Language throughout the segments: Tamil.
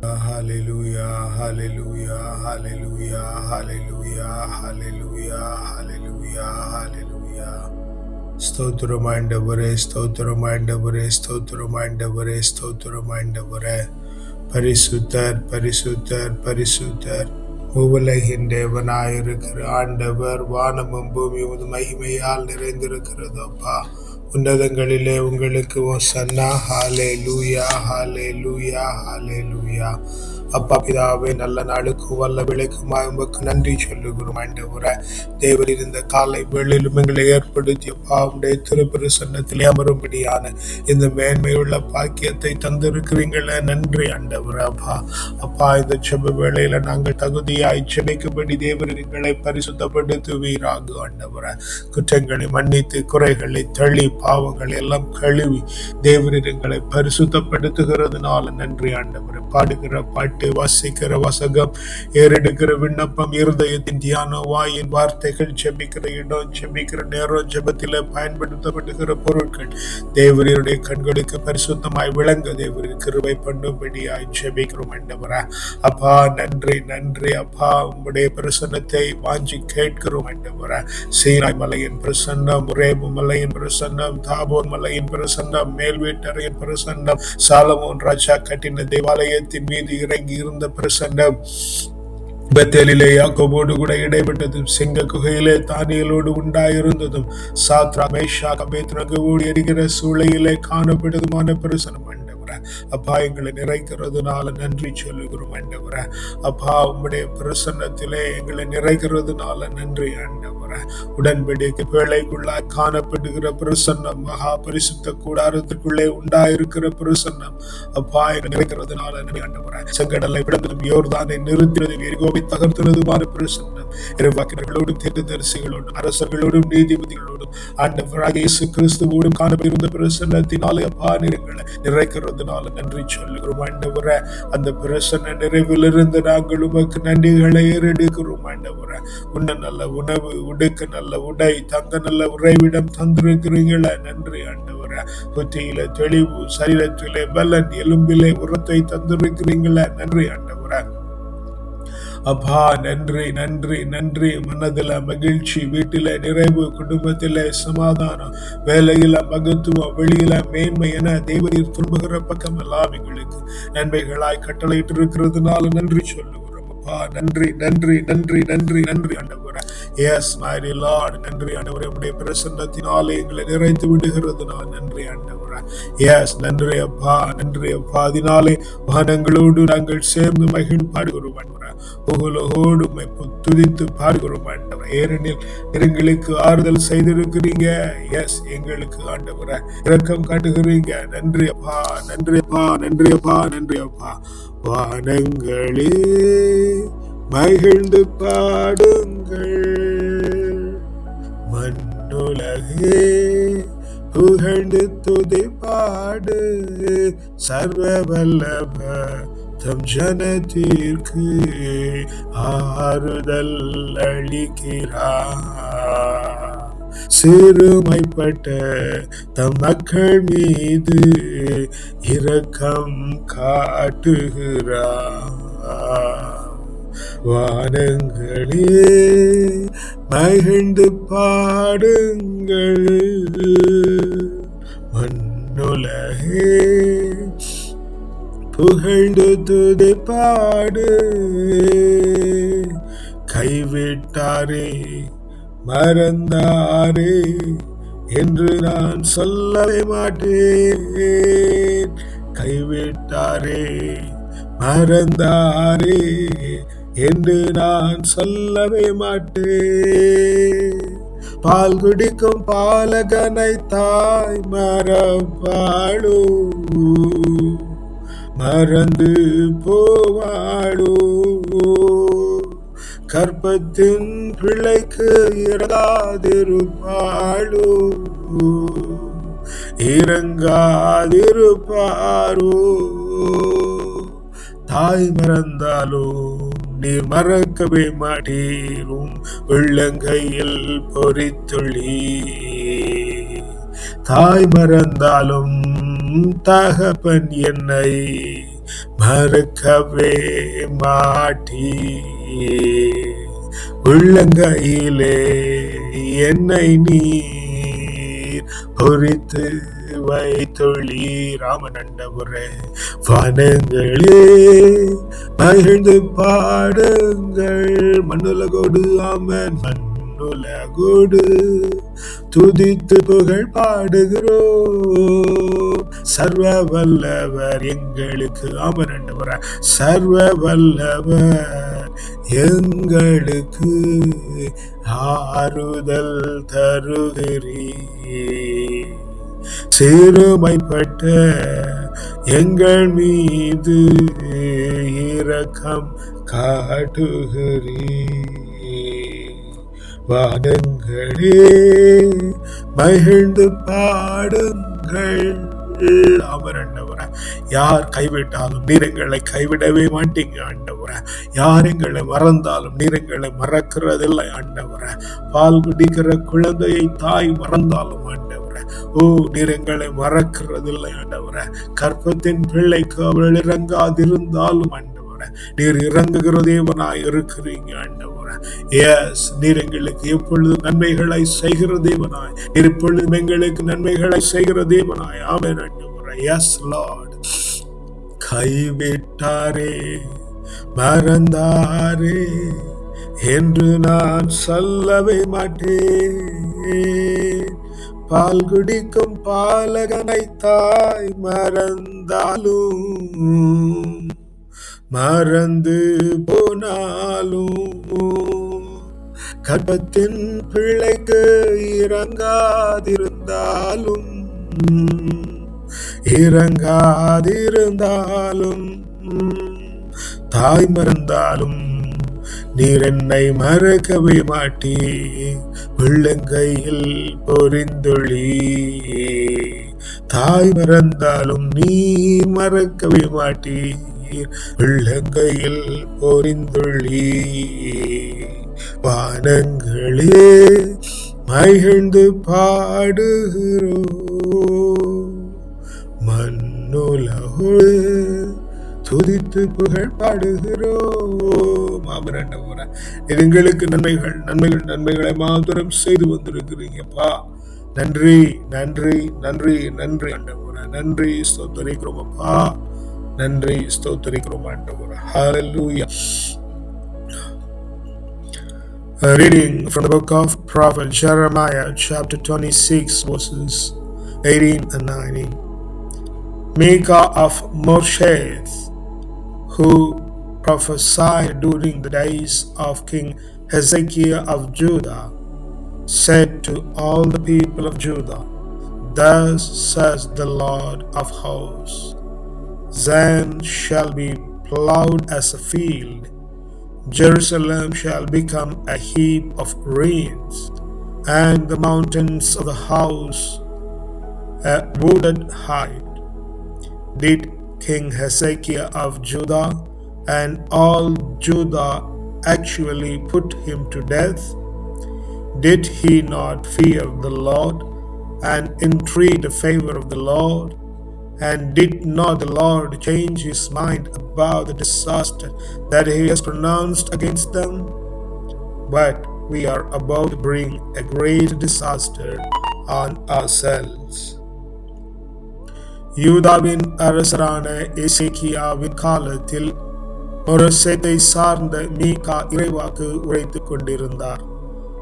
Hallelujah, hallelujah, hallelujah, hallelujah, hallelujah, hallelujah, hallelujah. ஸ்தோத்திரம் ஆண்டவரே ஸ்தோத்திரம் ஆண்டவரே பரிசுத்தர் பரிசுத்தர் பரிசுத்தர். உலகின் தேவனாயிருக்கிற ஆண்டவர் வானமும் பூமி மகிமையால் நிறைந்திருக்கிறதப்பா. உன்னதங்களிலே உங்களுக்கு ஓ சன்னா. ஹாலே லூயா ஹாலே லூயா ஹாலே லூயா அப்பா பிதாவே நல்ல நாளுக்கு வல்ல விளைக்குமாய். உமக்கு நன்றி சொல்லுகிறோம் ஆண்டவர. தேவர் இருந்த காலை வேளையிலும் எங்களை ஏற்படுத்திய பாவுடைய திருப்பிரசன்னத்திலே அமரும்படியான இந்த மேன்மையுள்ள பாக்கியத்தை தந்திருக்கிறீங்களே. நன்றி ஆண்டவர் அப்பா. அப்பா இந்த செப வேளையில நாங்கள் தகுதியாய் செபிக்கும்படி தேவர் எங்களை பரிசுத்தப்படுத்துவீராக ஆண்டவர. குற்றங்களை மன்னித்து குறைகளை தள்ளி பாவங்களை எல்லாம் கழுவி தேவரீர் எங்களை பரிசுத்தப்படுத்துகிறதுனால நன்றி ஆண்டவரை. பாடுகிற பாட்டு கேட்டு வாசிக்கிற வசகம் ஏறெடுக்கிற விண்ணப்பம் இருதயத்தின் தியானம் வாயின் வார்த்தைகள் செபிக்கிற இடம் செபிக்கிற நேரம் ஜெபத்தில பயன்படுத்தப்படுகிற பொருட்கள். தேவரீருடைய கண்களுக்கு பரிசுத்தமாய் விளங்க. தேவரின் கிருவை பண்ணும்படியாய் செபிக்கிறோம் ஆண்டவரே. அப்பா நன்றி நன்றி அப்பா. உங்களுடைய பிரசன்னத்தை வாஞ்சி கேட்கிறோம் ஆண்டவரே. சீனாய் மலையின் பிரசன்னம் ரேபு மலையின் பிரசன்னம் தாபோர் மலையின் பிரசன்னம் மேல்வீட்டரையின் பிரசன்னம் சாலமோன் ராஜா கட்டின தேவாலயத்தின் மீது இறங்கி இருந்த பிரசன்னம். பெத்தேலிலே யாக்கோபோடு கூட இடைப்பட்டதும் சிங்க குகையிலே தானியலோடு உண்டாயிருந்ததும் சாத்ரா மேஷா கபேத்ரகவோடு எரிகிற சூளையிலே காணப்பட்டதுமான பிரசனம் ஆண்டவரே. அப்பா எங்களை நிறைக்கிறதுனால நன்றி சொல்லுகிறோம் ஆண்டவரே. அப்பா உம்முடைய பிரசன்னத்திலே எங்களை நிறைக்கிறதுனால நன்றி ஆண்டவர. உடன்படிக்கை வேலைக்குள்ளாய் காணப்படுகிற பிரசன்னம் மகா பரிசுத்த கூடாரத்துக்குள்ளே உண்டாயிருக்கிற பிரசன்னம். அப்பா எங்களை நிறைக்கிறதுனால நன்றி ஆண்டவரே. செங்கடலை விடுவதும் யோர்தானை நிறுத்தினதும் எரிகோவை தகர்த்துனதுமான பிரசன்னம். இறைவாக்கினர்களோடும் தீர்க்கதரிசிகளோடும் அரசர்களோடும் நீதிபதிகளோடும் ஆண்டவராக இயேசு கிறிஸ்துவோடும் காணப்பட்டிருந்த பிரசன்னத்தினாலே அப்பா நிறங்களை நிறைக்கிறதுனால நன்றி சொல்லுகிறோம் ஆண்டவர. அந்த பிரசன்ன நிறைவிலிருந்து நாங்கள் உமக்கு நன்றிகளை ஏறெடுக்கிறோம் ஆண்டவர. உன்ன நல்ல உணவு உடுக்க நல்ல உடை தங்க நல்ல உறைவிடம் தந்திருக்கிறீங்களே நன்றி ஆண்டவர. புத்தியில தெளிவு சரீரத்திலே பலன் எலும்பிலே உரத்தை தந்திருக்கிறீங்களே நன்றி ஆண்டவர. அப்பா நன்றி நன்றி நன்றி. மனதில் மகிழ்ச்சி வீட்டில நிறைவு குடும்பத்தில சமாதானம் வேலையில மகத்துவம் வெளியில மேன்மை என தேவதீர் திரும்புகிற பக்கம் எல்லாம் எங்களுக்கு நன்மைகளாய் கட்டளையிட்டு இருக்கிறதுனால நன்றி சொல்லுவோம். அப்பா நன்றி நன்றி நன்றி நன்றி நன்றி ஆண்டவரே. எஸ் மாரி லார்ட் நன்றி ஆண்டவரே. உடைய பிரசன்னத்தினாலே எங்களை நிறைத்து நான் நன்றி ஆண்டவரே. எஸ் நன்றி அப்பா நன்றி அப்பா. அதனாலே வானங்களோடு நாங்கள் சேர்ந்து மகிழ் பாடுகிறோம் ஆண்டவரே. புகழோடு துதித்து பாடுகிறோம் ஆண்டவரே. ஏனெனில் எங்களுக்கு ஆறுதல் செய்திருக்கிறீங்க. எஸ் எங்களுக்கு ஆண்டவரே இரக்கம் காட்டுகிறீங்க. நன்றி அப்பா நன்றி அப்பா நன்றி அப்பா நன்றி அப்பா. வானங்களே மகிழ்ந்து பாடுங்கள். மண்ணுலகே புகழ்ந்து துதி பாடு. சர்வ வல்லப தம் ஜனத்திற்கு ஆறுதல் அளிக்கிறார். சிறுமைப்பட்ட தம் மக்கள் மீது இரக்கம் காட்டுகிறார். வானங்களே மகிழ்ந்து பாடுங்கள். மண்ணுலகே புகழ்ந்து துதி பாடு கைவிட்டாரே மறந்தாரே என்று நான் சொல்லவே மாட்டேன். கைவிட்டாரே மறந்தாரே என்று நான் சொல்லவே மாட்டேன். பால் குடிக்கும் பாலகனை தாய் மறப்பாளோ மறந்து போவாளோ கற்பத்தின் பிள்ளைக்கு இறங்காதிருப்பாளோ? இறங்காதிருப்பாரோ? தாய் மறந்தாலோ? நீர் மறக்கவே மாட்டீரும். உள்ளங்கையில் பொறித்துள்ளி தாய் மறந்தாலும் தகப்பன் என்னை மறக்கவே மாட்டீர். உள்ளங்கையிலே என்னை நீ பொறித்து வைத்தொழி ராமநண்டபுரே வனங்களே மகிழ்ந்து பாடுங்கள். மண்ணுலகோடு ஆமன் மண்ணுலகோடு துதித்து புகழ் பாடுகிறோ சர்வ வல்லவர் எங்களுக்கு ஆமன் சர்வ வல்லவர் எங்களுக்கு ஆறுதல் தருகிறீ சிறுமைப்பட்ட எங்கள் மீது இரக்கம் காட்டுகிறீ வானங்களே மகிழ்ந்து பாடுங்கள். நீங்கள் அவர் ஆண்டவர யார் கைவிட்டாலும் நீர் எங்களை கைவிடவே மாட்டீங்க ஆண்டவர யார் எங்களை மறந்தாலும் நீர் எங்களை மறக்கிறதில்லை ஆண்டவர பால் குடிக்கிற குழந்தையை தாய் மறந்தாலும் ஆண்டவர் ஓ நீர் எங்களை மறக்கிறதில்லை ஆண்டவர கற்பத்தின் பிள்ளைக்கு அவள் இறங்காதிருந்தாலும் நீர் இறங்குகிற தேவனாய் இருக்கிறீங்க ஆண்டவர. எஸ் நீர் எங்களுக்கு எப்பொழுது நன்மைகளை செய்கிற தேவனாய். நீர் எப்பொழுதும் எங்களுக்கு நன்மைகளை செய்கிற தேவனாய். ஆமேன் ஆண்டவர. எஸ் லார்ட் கைவிட்டாரே மறந்தாரே என்று நான் சொல்லவே மாட்டேன். பால் குடிக்கும் பாலகனை தாய் மறந்தாலும் மறந்து போனாலும் கற்பத்தின் பிள்ளைக்கு இறங்காதிருந்தாலும் இறங்காதிருந்தாலும் தாய் மறந்தாலும் நீர் என்னை மறக்கவே மாட்டி. உள்ளங்கையில் பொறிந்தொழி தாய் மறந்தாலும் நீ மறக்கவே மாட்டி. உள்ளங்கையில் பொறிந்துள்ளி. வானங்களே மகிழ்ந்து பாடுகிறோ மண்ணுலகு துதித்து புகழ் பாடுகிறோ மாமரண்டவர எங்களுக்கு நன்மைகள் நன்மைகள் நன்மைகளை மாதுரம் செய்து வந்திருக்கிறீங்கப்பா. நன்றி நன்றி நன்றி நன்றி. அண்டவர நன்றி. சொந்தரிக்கிறோம் அப்பா நன்றி ஸ்தோத்தரிக்கிறோம் ஆண்டவர் ஹalleluya A reading from the book of Prophet Jeremiah, chapter 26, verses 18 and 19. "Maker of Morsheth, who prophesied during the days of King Hezekiah of Judah, said to all the people of Judah, Thus says the Lord of hosts. Zion shall be plowed as a field, Jerusalem shall become a heap of ruins, and the mountains of the house a wooded height. Did King Hezekiah of Judah and all Judah actually put him to death? Did he not fear the Lord and entreat the favor of the Lord? And did not the Lord change his mind about the disaster that he has pronounced against them? But we are about to bring a great disaster on ourselves. யூதாவின் அரசரான எசேக்கியாவின் காலத்தில் மொரசேத்தை சார்ந்த மீகா இறைவாக்கு உரைத்து கொண்டிருந்தார்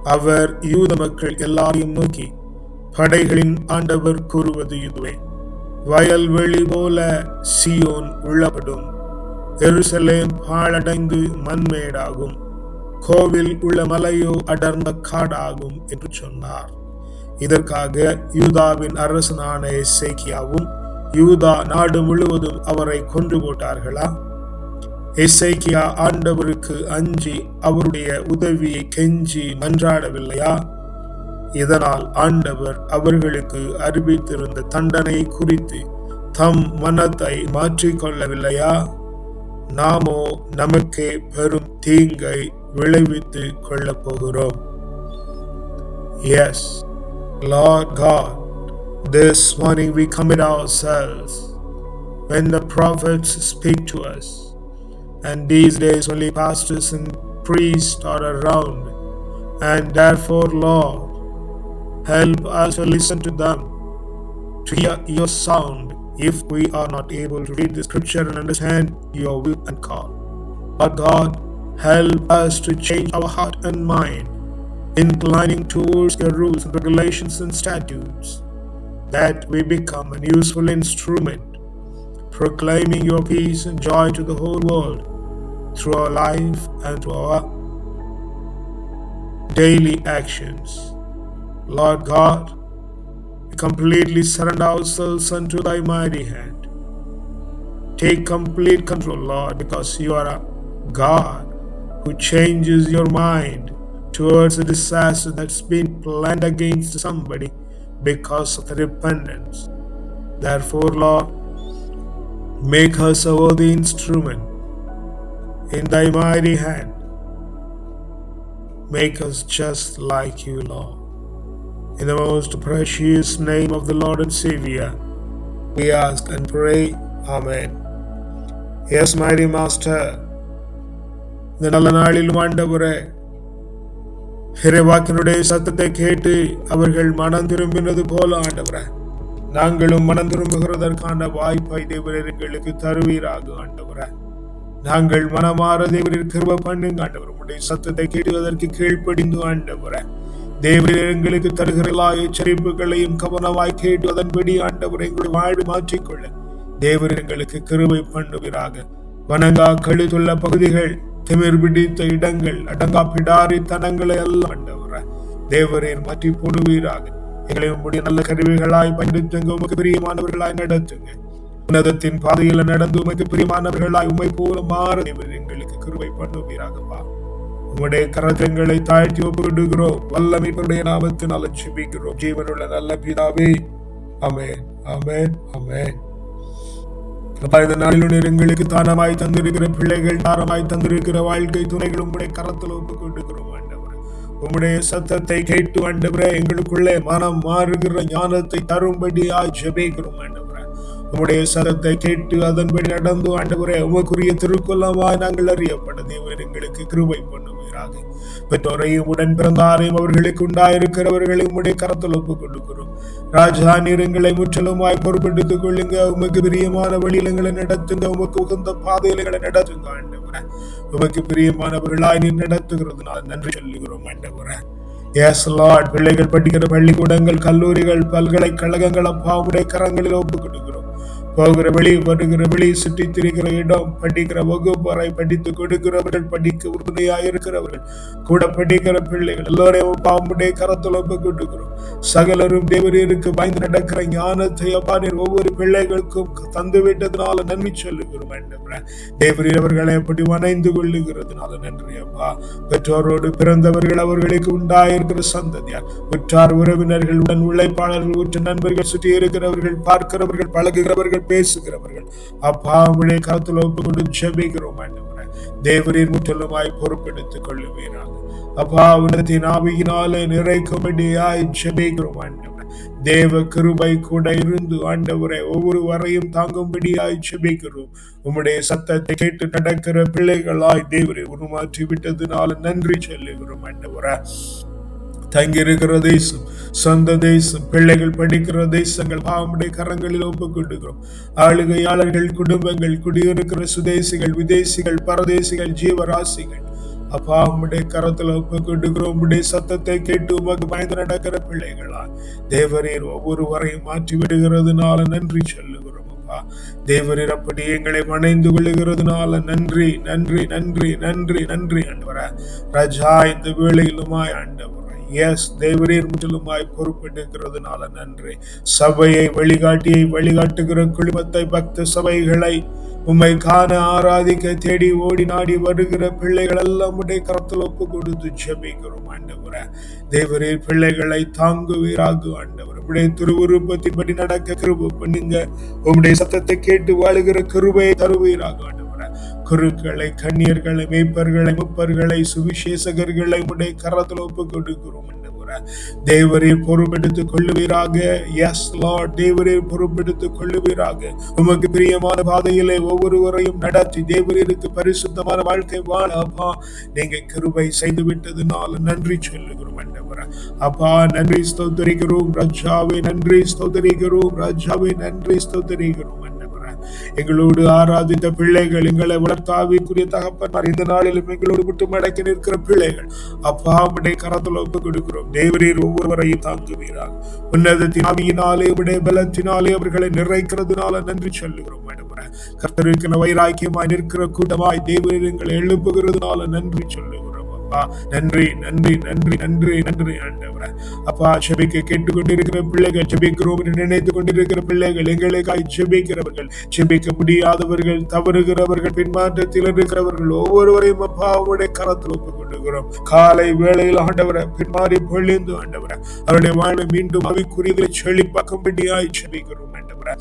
அவர் யூத மக்கள் எல்லாரையும் நோக்கி படைகளின் ஆண்டவர் கூறுவது இதுவே வயல்வெளி போல சியோன் உள்ளப்படும். எருசலேம் பாழடைந்து மண்மேடாகும். கோவில் உள்ள மலையோ அடர்ந்த காடாகும் என்று சொன்னார். இதற்காக யூதாவின் அரசனான எஸ்ஐக்கியாவும் யூதா நாடு முழுவதும் அவரை கொன்று போட்டார்களா? எஸ்ஐக்கியா ஆண்டவருக்கு அஞ்சி அவருடைய உதவியை கெஞ்சி மன்றாடவில்லையா? இதனால் ஆண்டவர் அவர்களுக்கு அறிவித்திருந்த தண்டனை குறித்து தம் மனத்தை மாற்றிக்கொள்ளவில்லையா நாமோ நமக்கே பெரும் தீங்கை விளைவித்து கொள்ளப் போகிறோம் yes Lord God, this morning we commit ourselves when the prophets speak to us. And these days only pastors and priests are around. And therefore, Lord, help us to listen to them, to hear your sound, if we are not able to read the scripture and understand your will and call. But God, help us to change our heart and mind, inclining towards your rules and regulations and statutes, that we become an useful instrument, proclaiming your peace and joy to the whole world through our life and through our daily actions. Lord God, we completely surrender ourselves unto thy mighty hand. Take complete control, Lord, because you are a God who changes your mind towards a disaster that's been planned against somebody because of the repentance. Therefore, Lord, make us a worthy instrument in thy mighty hand. Make us just like you, Lord. In the most precious name of the Lord and Savior, we ask and pray. Amen. Yes, mighty Master, இந்த நல்ல நாளிலும் ஆண்டவரே இறைவாக்கினுடைய சத்தத்தை கேட்டு அவர்கள் மனம் திரும்பினது போல ஆண்டவரே நாங்களும் மனம் திரும்புகிறதற்கான வாய்ப்பை தேவரர் எங்களுக்கு தருவீராக ஆண்டவரே நாங்கள் மனமாற தேவரின் கிருப பண்ணுங்க ஆண்டவர் உடைய சத்தத்தை கேட்டுவதற்கு கீழ்ப்படிந்து ஆண்டவரே தேவரீர் எங்களுக்கு தருகிற எல்லா எச்சரிப்புகளையும் கவனமாய் கேட்டு அதன்படி ஆண்டவர் எங்களுடைய வாழ்வு மாற்றிக்கொள்ள. தேவர் எங்களுக்கு கிருவை பண்ணுவீராக. வணங்கா கழுதுள்ள பகுதிகள் திமிர் பிடித்த இடங்கள் அடங்கா பிடாரி தனங்களை எல்லாம் ஆண்டவர. தேவரீர் மாற்றி போடுவீராக. எங்களை உங்களுடைய நல்ல கருவிகளாய் பயன்படுத்துங்க உமக்கு பிரியமானவர்களாய் நடத்துங்க. உன்னதத்தின் பாதையில நடந்து உமக்கு பிரியமானவர்களாய் உமை போல மாற தேவர் எங்களுக்கு கிருவை பண்ணுவீராகப்பா. உம்முடைய கரகங்களை தாழ்த்தி ஒப்புடுகிறோம். வல்லமைப்பருடைய நாமத்தினால் ஜெபிக்கிறோம். ஜீவனுள்ள நல்ல பிதாவே அமேன் அமேன் அமேன் அப்பா இந்த நாளில் எங்களுக்கு தானமாய் தந்திருக்கிற பிள்ளைகள் தாரமாய் தந்திருக்கிற வாழ்க்கை துணைகள் உங்களுடைய கரத்தில் ஒப்பு கொண்டுகிறோம் உம்முடைய சத்தத்தை கேட்டு ஆண்டவரே எங்களுக்குள்ளே மனம் மாறுகிற ஞானத்தை தரும்படியாய் ஜெபிக்கிறோம் ஆண்டவர். உம்முடைய சதத்தை கேட்டு அதன்படி நடந்து ஆண்டவரே உமக்குரிய திருக்குள்ளமாய் நாங்கள் அறியப்பட தேவர் எங்களுக்கு கிருபை பண்ணுவீராக. பெற்றோரையும் உடன் பிறந்தாரையும் அவர்களுக்கு உண்டாயிருக்கிறவர்களை உம்முடைய கரத்தில் ஒப்புக் கொடுக்கிறோம் ராஜா நீரங்களை முற்றிலுமாய் பொறுப்பெடுத்துக் கொள்ளுங்க. உமக்கு பிரியமான வழியிலங்களை நடத்துங்க. உமக்கு உகந்த பாதையிலங்களை நடத்துங்க ஆண்டவரே. உமக்கு பிரியமானவர்களாய் நீர் நடத்துகிறதுனால நன்றி சொல்லுகிறோம் ஆண்டவரே. எஸ் லார்ட் பிள்ளைகள் படிக்கிற பள்ளிக்கூடங்கள் கல்லூரிகள் பல்கலைக்கழகங்கள் அப்பாவுடைய கரங்களில் ஒப்புக் கொடுக்கிறோம் போகிற வெளி வருகிற வெளி சுற்றி திரிகிற இடம் படிக்கிற வகுப்பறை படித்து கொடுக்கிறவர்கள் படிக்க உறுதுணையாக இருக்கிறவர்கள் கூட படிக்கிற பிள்ளைகள் எல்லோரையும் பாம்புடைய கரத்தில் ஒப்பு கொடுக்கிறோம். சகலரும் தேவரீருக்கு பயந்து நடக்கிற ஞானத்தை அப்பானின் ஒவ்வொரு பிள்ளைகளுக்கும் தந்து விட்டதுனால நன்றி சொல்லுகிறோம் ஆண்டவரே. தேவரீர் அவர்களை எப்படி வணைந்து கொள்ளுகிறதுனால நன்றி அப்பா. பெற்றோரோடு பிறந்தவர்கள் அவர்களுக்கு உண்டாயிருக்கிற சந்ததியார் உற்றார் உறவினர்கள் உடன் உழைப்பாளர்கள் உற்ற நண்பர்கள் சுற்றி இருக்கிறவர்கள் பார்க்கிறவர்கள் பழகுகிறவர்கள் பேசுகிறவர்கள். அப்பா உடைய காத்துல ஒப்பு கொண்டு ஜெபிக்கிறோம் ஆண்டவரே. தேவரீர் முற்றிலுமாய் பொறுப்பெடுத்துக் கொள்ளுவீராக. அப்பா உடத்தின் ஆவியினாலே நிறைக்கும்படியாய் ஜெபிக்கிறோம் ஆண்டவரே. தேவ கிருபை கூட இருந்து ஆண்டவரை ஒவ்வொரு வரையும் தாங்கும்படியாய் ஜெபிக்கிறோம். உம்முடைய சத்தத்தை கேட்டு நடக்கிற பிள்ளைகளாய் தேவரை உருமாற்றி விட்டதுனால நன்றி சொல்லுகிறோம் ஆண்டவரை. தங்கியிருக்கிற தேசம் சொந்த தேசம் பிள்ளைகள் படிக்கிற தேசங்கள் பாவமுடைய கரங்களில் ஒப்புக்கொண்டுகிறோம் ஆளுகையாளர்கள் குடும்பங்கள் குடியிருக்கிற சுதேசிகள் விதேசிகள் பரதேசிகள் ஜீவராசிகள் அப்பா உம்முடைய கரத்துல ஒப்பு கொண்டுகிறோம் உம்முடைய சத்தத்தை கேட்டு உமக்கு பயந்து நடக்கிற பிள்ளைகளா தேவரீர் ஒவ்வொருவரையும் மாற்றி விடுகிறதுனால நன்றி சொல்லுகிறோம் அப்பா. தேவரீர் அப்படி எங்களை வணைந்து கொள்ளுகிறதுனால நன்றி நன்றி நன்றி நன்றி நன்றி ஆண்டவரே ராஜா இந்த வேளையிலுமாய் ஆண்டவர் எஸ் தேவரீர் முற்றிலுமாய் பொறுப்பெடுக்கிறதுனால நன்றி. சபையை வழிகாட்டியை வழிகாட்டுகிற குழுமத்தை பக்த சபைகளை உம்மை காண ஆராதிக்க தேடி ஓடி நாடி வருகிற பிள்ளைகள் எல்லாம் உடைய கரத்தில் ஒப்பு கொடுத்து ஜெபிக்கிறோம் ஆண்டவர. தேவரீர் பிள்ளைகளை தாங்குவீராக ஆண்டவர். உடைய திருவுருப்பத்தின்படி நடக்க கிருப பண்ணுங்க. உம்முடைய சத்தத்தை கேட்டு வாழுகிற கிருபையை தருவீராக ஆண்டவர். குருக்களை கண்ணியர்களை மேய்ப்பர்களை முப்பர்களை சுவிசேஷகர்களை உடைய கரத்தில் ஒப்பு கொடுக்கிறோம் தேவரே பொறுப்பெடுத்துக் கொள்ளுவீராக. எஸ் லார்ட் தேவரே பொறுப்பெடுத்துக் கொள்ளுவீராக. உமக்கு பிரியமான பாதையிலே ஒவ்வொருவரையும் நடத்தி தேவரீருக்கு பரிசுத்தமான வாழ்க்கை வாழ அப்பா. நீங்க கிருபை செய்து விட்டதுனால நன்றி சொல்லுகிறோம் ஆண்டவரே அப்பா நன்றி ஸ்தோத்தரிக்கிறோம். ராஜாவே நன்றி ஸ்தோத்தரிக்கிறோம். ராஜாவே நன்றி ஸ்தோத்தரிக்கிறோம். ஆண்டவரே எங்களோடு ஆராதித்த பிள்ளைகள் எங்களை வளர்த்தாவிக்குரிய தகப்பன்மார் இந்த நாளிலும் எங்களோடு விட்டு அடக்கி நிற்கிற பிள்ளைகள் அப்பா உடைய கரத்தில் ஒப்பு கொடுக்கிறோம். தேவரீர் ஒவ்வொருவரையும் தாங்குவீராக. உன்னதத்தின் ஆவியினாலே உடைய பலத்தினாலே அவர்களை நிறைக்கிறதுனால நன்றி சொல்லுகிறோம் கர்த்தருக்கிற வைராக்கியமாய் நிற்கிற கூட்டமாய் தேவரீர் எங்களை எழுப்புகிறதுனால நன்றி சொல்லுகிறோம். அப்பா நன்றி நன்றி நன்றி நன்றி நன்றி ஆண்டவரே. அப்பா செபிக்க கேட்டுக்கொண்டிருக்கிற பிள்ளைகள் செபிக்கிறோம் என்று நினைத்துக் கொண்டிருக்கிற பிள்ளைகள் எங்களுக்காய் செபிக்கிறவர்கள் செபிக்க முடியாதவர்கள் தவறுகிறவர்கள் பின்மாற்றத்தில் இருக்கிறவர்கள் ஒவ்வொருவரையும் அப்பாவுடைய கரத்தில் ஒப்புக் காலை வேளையில் ஆண்டவரை பின்மாறி பொழிந்து ஆண்டவரை அவருடைய வாழ்வை மீண்டும் அவைக்குரியதை செழிப்பாக்கும்படியாய் செபிக்கிறோம் ஆண்டவரை.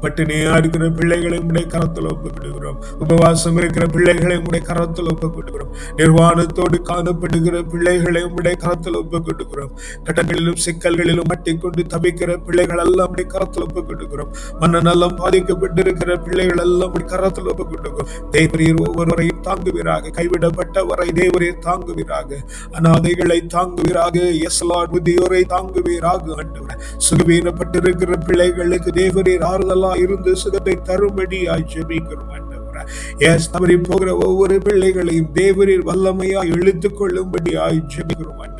பட்டினியா இருக்கிற பிள்ளைகளை உடைய கரத்தில் ஒப்புக்கிடுகிறோம் உபவாசம் இருக்கிற பிள்ளைகளை உடைய கரத்தில் ஒப்புக்கிடுகிறோம் நிர்வாணத்தோடு காணப்படுகிற பிள்ளைகளை உடைய கரத்தில் ஒப்புக்கிடுகிறோம் கட்டங்களிலும் சிக்கல்களிலும் மட்டிக்கொண்டு தவிக்கிற பிள்ளைகள் எல்லாம் உடைய கரத்தில் ஒப்புக்கிடுகிறோம் மன்னநலம் பாதிக்கப்பட்டிருக்கிற பிள்ளைகள் எல்லாம் உடைய கரத்தில் ஒப்புக்கிடுகிறோம் தேவரீர் ஒவ்வொருவரையும் தாங்குவீராக கைவிடப்பட்டவரை தேவரீர் தாங்குவீராக. அநாதைகளை தாங்குவீராக எஸ் முதியோரை தாங்குவீராக ஆண்டவரே. சுகவீனப்பட்டிருக்கிற பிள்ளைகளுக்கு தேவரீர் ஆறுதல் இருந்து சுகத்தை தரும்படியாய் ஜெபிக்கிறோம் ஆண்டவரே. எஸ் தவறி போகிற ஒவ்வொரு பிள்ளைகளையும் தேவரின் வல்லமையா இழுத்துக் கொள்ளும்படியாய் ஜெபிக்கிறோம் ஆண்டவரே.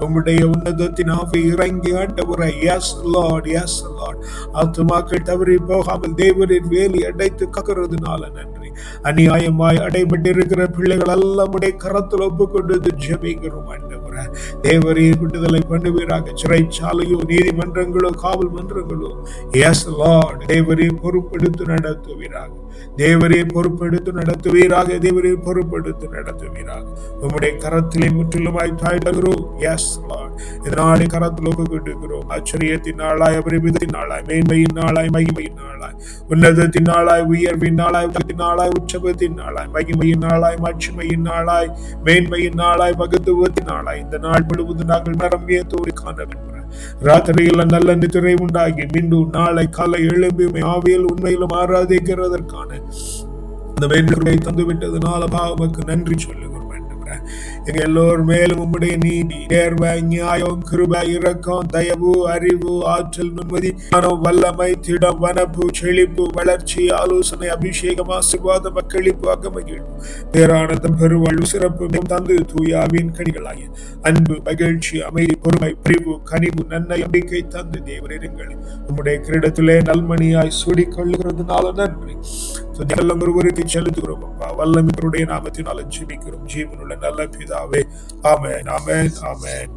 உம்முடைய உன்னதத்தின் ஆவி இறங்கி ஆண்டவரே. எஸ் லார்ட் எஸ் லார்ட் ஆத்துமாக்கள் தவறி போகாமல் தேவரின் வேலி அடைத்து கக்கிறதுனால நன்றி. அநியாயமாய் அடைபட்டிருக்கிற பிள்ளைகள் எல்லாம் உடைய கரத்தில் ஒப்புக்கொண்டு ஜெபிக்கிறோம் ஆண்டவர். தேவரீர் விடுதலை பண்ணுவீராக. சிறைச்சாலையோ நீதிமன்றங்களோ காவல் மன்றங்களோ. எஸ் லார்ட் தேவரே பொறுப்பெடுத்து நடத்துவீராக. தேவரே பொறுப்பெடுத்து நடத்துவீராக. தேவரே பொறுப்பெடுத்து நடத்துவீராக. உம்முடைய கரத்திலே முற்றிலுமாய் தாழ்கிறோம் எஸ் லார்ட் இதனாலே கரத்தில் ஒப்புக்கிட்டுகிறோம் ஆச்சரியத்தின் நாளாய் அபரிமிதத்தின் நாளாய் மேன்மையின் நாளாய் மகிமையின் நாளாய் உன்னதத்தின் நாளாய் உயர்வின் நாளாய் உலகத்தின் நாளாய் உற்சவத்தின் நாளாய் மகிமையின் நாளாய் மாட்சிமையின் நாளாய் மேன்மையின் நாளாய் மகத்துவத்தின் நாளாய். இந்த நாள் முழுவதும் நாங்கள் நரம்பியத்தோடு காண வேண்டும் ராத்திரியில் நல்ல நிதிரை உண்டாகி மீண்டும் நாளை காலை எழும்பி ஆவியல் ஆவியில் உண்மையிலும் ஆராதிக்கிறதற்கான இந்த வேண்டுகோளை தந்துவிட்டதுனால பாவமக்கு நன்றி சொல்லுகிறோம் வேண்டுகிறேன் எங்க எல்லோர் மேலும் உம்முடைய நீதி நேர்மை நியாயம் கிருபை இரக்கம் தயவு அறிவு ஆற்றல் நிம்மதி மனம் வல்லமை திடம் வனப்பு செழிப்பு வளர்ச்சி ஆலோசனை அபிஷேகம் ஆசீர்வாதம் மக்களிப்பு அகமகிழ்வு பேரானந்தம் பெருவாழ்வு சிறப்பு தந்து தூயாவின் கனிகளாகிய அன்பு மகிழ்ச்சி அமைதி பொறுமை பிரிவு கனிவு நன்மை நம்பிக்கை தந்து தேவரிருங்கள் உம்முடைய கிரீடத்திலே நல்மணியாய் சூடிக்கொள்ளுகிறதுனால நன்றி துதியெல்லாம் ஒருவருக்கு செலுத்துகிறோம் அப்பா வல்லமிக்கருடைய நாமத்தினால் ஜீவிக்கிறோம் ஜீவனுள்ள நல்ல பிதாவே ஆமென் ஆமென் ஆமென்.